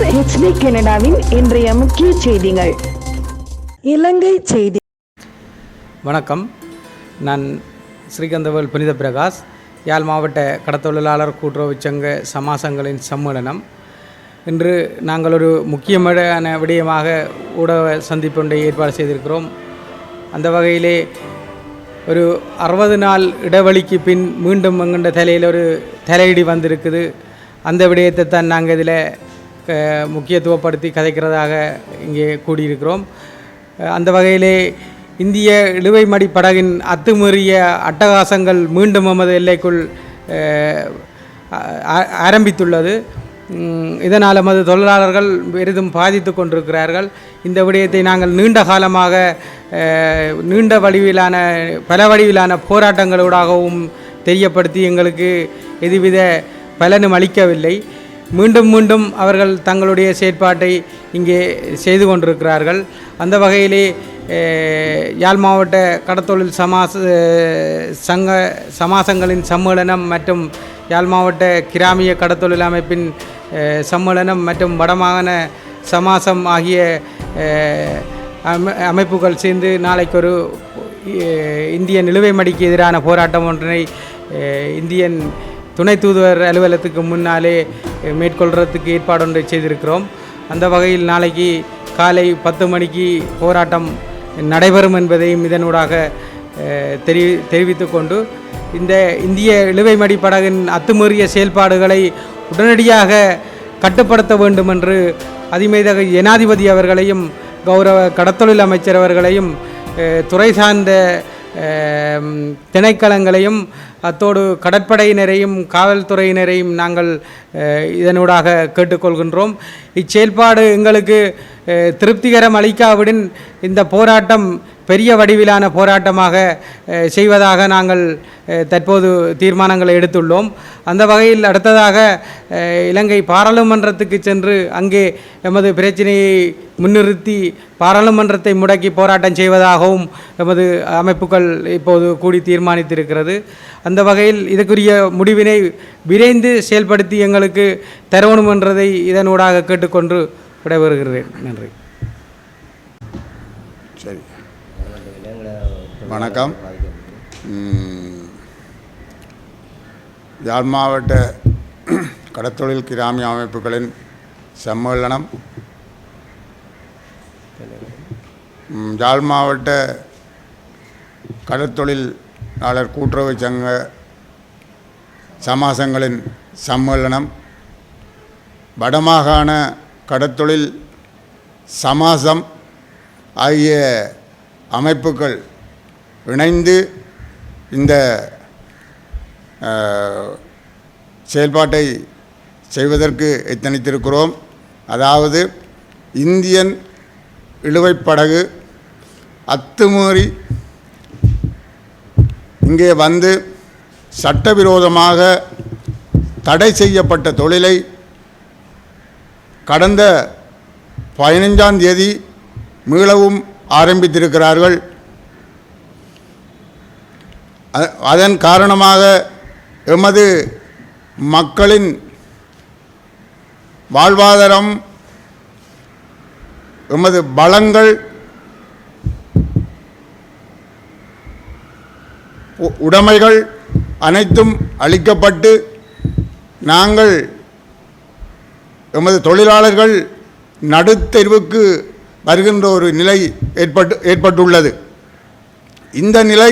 தொடர் ஹெச்டி கனடாவின் இன்றைய முக்கிய செய்திகள். இலங்கை செய்தி. வணக்கம். நான் ஸ்ரீகந்தவேல் புனித பிரகாஷ் யாழ் மாவட்ட கடத்தொழிலாளர் கூட்டுறவுச் சங்க சமாசங்களின் சம்மேளனம். இன்று நாங்கள் ஒரு முக்கியமான விடயமாக ஊடக சந்திப்பொன்றை ஏற்பாடு செய்திருக்கிறோம். அந்த வகையிலே ஒரு அறுபது நாள் இடைவெளிக்கு பின் மீண்டும் எங்கின்ற தலையில் ஒரு தலையிடி வந்திருக்குது. அந்த விடயத்தை தான் நாங்கள் இதில் முக்கியத்துவப்படுத்தி கதைக்கிறதாக இங்கே கூடியிருக்கிறோம். அந்த வகையிலே இந்திய இழுவைமடி படகின் அத்துமீறிய அட்டகாசங்கள் மீண்டும் நமது எல்லைக்குள் ஆரம்பித்துள்ளது. இதனால் நமது தொழிலாளர்கள் பெரிதும் பாதித்து கொண்டிருக்கிறார்கள். இந்த விடயத்தை நாங்கள் நீண்ட காலமாக நீண்ட வடிவிலான பல வடிவிலான போராட்டங்களூடாகவும் தெரியப்படுத்தி எங்களுக்கு எதுவித பலனும் அளிக்கவில்லை. மீண்டும் மீண்டும் அவர்கள் தங்களுடைய செயற்பாட்டை இங்கே செய்து கொண்டிருக்கிறார்கள். அந்த வகையிலே யாழ் மாவட்ட கடத்தொழில் சமாச சங்க சமாசங்களின் சம்மேளனம் மற்றும் யாழ் மாவட்ட கிராமிய கடத்தொழில் அமைப்பின் சம்மேளனம் மற்றும் வடமாகாண சமாசம் ஆகிய அமை அமைப்புகள் சேர்ந்து நாளைக்கு ஒரு இந்திய நிலுவை மடிக்கு எதிரான போராட்டம் ஒன்றினை இந்தியன் துணை தூதுவர் அலுவலகத்துக்கு முன்னாலே அஹ், மேற்கொள்கிறதுக்கு ஏற்பாடு ஒன்றை செய்திருக்கிறோம். அந்த வகையில் நாளைக்கு காலை பத்து மணிக்கு போராட்டம் நடைபெறும் என்பதையும் இதனூடாக தெரி தெரிவித்து கொண்டு இந்த இந்திய இழுவைமடி படகின் அத்துமீறிய செயல்பாடுகளை உடனடியாக கட்டுப்படுத்த வேண்டும் என்று அதிமேதக ஜனாதிபதி அவர்களையும் கௌரவ கடத்தொழில் அமைச்சர் அவர்களையும் துறை சார்ந்த திணைக்களங்களையும் அத்தோடு கடற்படையினரையும் காவல்துறையினரையும் நாங்கள் இதனூடாக கேட்டுக்கொள்கின்றோம். இச்செயல்பாடு எங்களுக்கு திருப்திகரம் அளிக்காவிடின் இந்த போராட்டம் பெரிய வடிவிலான போராட்டமாக செய்வதாக நாங்கள் தற்போது தீர்மானங்களை எடுத்துள்ளோம். அந்த வகையில் அடுத்ததாக இலங்கை பாராளுமன்றத்துக்கு சென்று அங்கே எமது பிரச்சனையை முன்னிறுத்தி பாராளுமன்றத்தை முடக்கி போராட்டம் செய்வதாகவும் எமது அமைப்புகள் இப்போது கூடி தீர்மானித்திருக்கிறது. அந்த வகையில் இதுக்குரிய முடிவினை விரைந்து செயல்படுத்தி எங்களுக்கு தரணும் என்றதை இதனூடாக கேட்டுக்கொண்டு விடைபெறுகிறேன். நன்றி. சரி. வணக்கம். யாழ் மாவட்ட கடத்தொழில் கிராமிய அமைப்புகளின் சம்மேளனம். யாழ் மாவட்ட கடற்தொழிலாளர் கூட்டுறவு சங்க சமாசங்களின் சம்மேளனம். வடமாகாண கடற்தொழில் சமாசம் ஆகிய அமைப்புகள் இணைந்து இந்த செயல்பாட்டை செய்வதற்கு எத்தனித்திருக்கிறோம்? அதாவது இந்தியன் இழுவைப்படகு அத்துமீறி இங்கே வந்து சட்டவிரோதமாக தடை செய்யப்பட்ட தொழிலை கடந்த பதினைஞ்சாம் தேதி மீளவும் ஆரம்பித்திருக்கிறார்கள். அதன் காரணமாக எமது மக்களின் வாழ்வாதாரம் எமது பலங்கள் உடைமைகள் அனைத்தும் அளிக்கப்பட்டு நாங்கள் எமது தொழிலாளர்கள் நடுத்தெருவுக்கு வருகின்ற ஒரு நிலை ஏற்பட்டு ஏற்பட்டுள்ளது. இந்த நிலை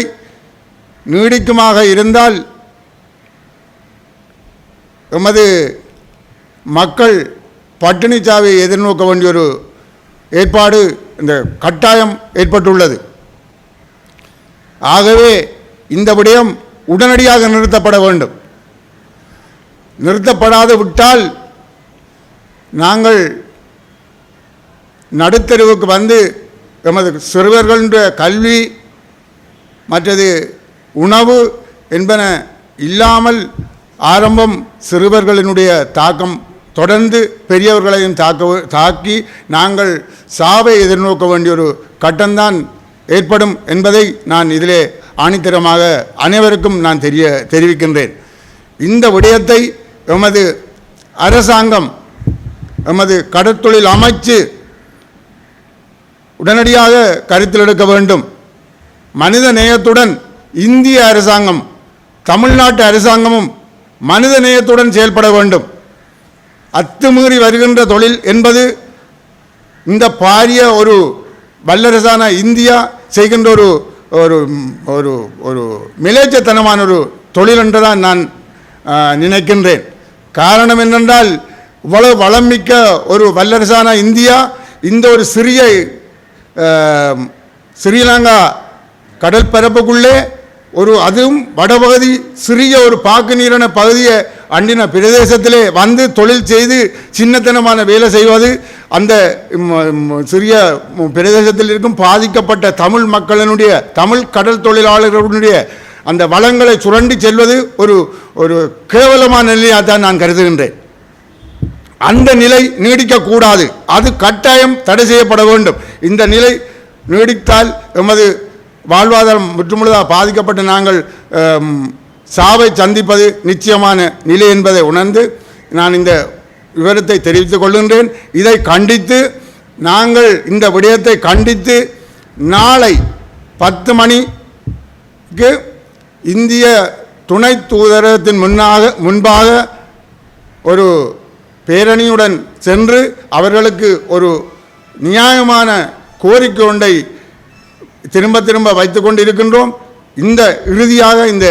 நீடிக்குமாக இருந்தால் எமது மக்கள் பட்டினி சாவை எதிர்நோக்க வேண்டிய ஒரு ஏற்பாடு இந்த கட்டாயம் ஏற்பட்டுள்ளது. ஆகவே இந்த விடயம் உடனடியாக நிறுத்தப்பட வேண்டும். நிறுத்தப்படாது விட்டால் நாங்கள் நடுத்தெருவுக்கு வந்து எமது சிறுவர்களுடைய கல்வி மற்றது உணவு என்பன இல்லாமல் ஆரம்பம் சிறுவர்களினுடைய தாக்கம் தொடர்ந்து பெரியவர்களையும் தாக்க தாக்கி நாங்கள் சாவை எதிர்நோக்க வேண்டிய ஒரு கட்டம்தான் ஏற்படும் என்பதை நான் இதிலே ஆணித்தரமாக அனைவருக்கும் நான் தெரிய தெரிவிக்கின்றேன். இந்த விடயத்தை எமது அரசாங்கம் எமது கடற்தொழில் அமைச்சு உடனடியாக கருத்தில் எடுக்க வேண்டும். மனித நேயத்துடன் இந்திய அரசாங்கம் தமிழ்நாட்டு அரசாங்கமும் மனித நேயத்துடன் செயல்பட வேண்டும். அத்துமீறி வருகின்ற தொழில் என்பது இந்த பாரிய ஒரு வல்லரசான இந்தியா செய்கின்ற ஒரு ஒரு ஒரு ஒரு மிலேச்சத்தனமான ஒரு தொழில் என்று தான் நான் நினைக்கின்றேன். காரணம் என்னென்றால் இவ்வளவு வளம் மிக்க ஒரு வல்லரசான இந்தியா இந்த ஒரு சிறிய ஸ்ரீலங்கா கடல் பரப்புக்குள்ளே ஒரு அதுவும் வடபகுதி சிறிய ஒரு பாக்கு நீரான பகுதியை அண்டின பிரதேசத்திலே வந்து தொழில் செய்து சின்னத்தனமான வேலை செய்வது. அந்த சிறிய பிரதேசத்தில் இருக்கும் பாதிக்கப்பட்ட தமிழ் மக்களினுடைய தமிழ் கடல் தொழிலாளர்களுடைய அந்த வளங்களை சுரண்டி செல்வது ஒரு ஒரு கேவலமான நிலையாக தான் நான் கருதுகின்றேன். அந்த நிலை நீடிக்கக்கூடாது. அது கட்டாயம் தடை செய்யப்பட வேண்டும். இந்த நிலை நீடித்தால் எமது வாழ்வாதாரம் முற்றுமுழுதாக பாதிக்கப்பட்டு நாங்கள் சாவை சந்திப்பது நிச்சயமான நிலை என்பதை உணர்ந்து நான் இந்த விவரத்தை தெரிவித்துக் கொள்கின்றேன். இதை கண்டித்து நாங்கள் இந்த விடயத்தை கண்டித்து நாளை பத்து மணிக்கு இந்திய துணை தூதரகத்தின் முன்னாக முன்பாக ஒரு பேரணியுடன் சென்று அவர்களுக்கு ஒரு நியாயமான கோரிக்கை ஒன்றை திரும்ப திரும்ப வைத்து கொண்டு இருக்கின்றோம் இந்த இறுதியாக இந்த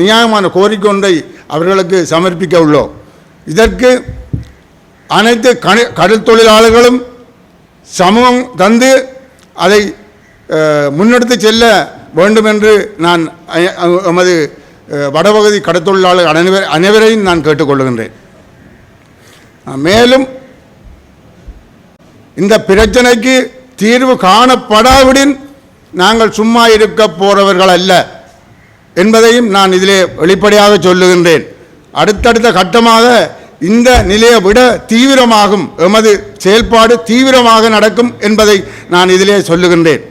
நியாயமான கோரிக்கை ஒன்றை அவர்களுக்கு சமர்ப்பிக்க உள்ளோம். இதற்கு அனைத்து கடல் தொழிலாளர்களும் சமூகம் தந்து அதை முன்னெடுத்து செல்ல வேண்டும் என்று நான் எமது வடபகுதி கடத்தொழிலாளர் அனைவர் அனைவரையும் நான் கேட்டுக்கொள்கின்றேன் மேலும் இந்த பிரச்சனைக்கு தீர்வு காணப்படாவிடின் நாங்கள் சும்மா இருக்க போறவர்கள் அல்ல என்பதையும் நான் இதிலே வெளிப்படையாக சொல்லுகின்றேன். அடுத்தடுத்த கட்டமாக இந்த நிலையை விட தீவிரமாகும் எமது செயல்பாடு தீவிரமாக நடக்கும் என்பதை நான் இதிலே சொல்லுகின்றேன்.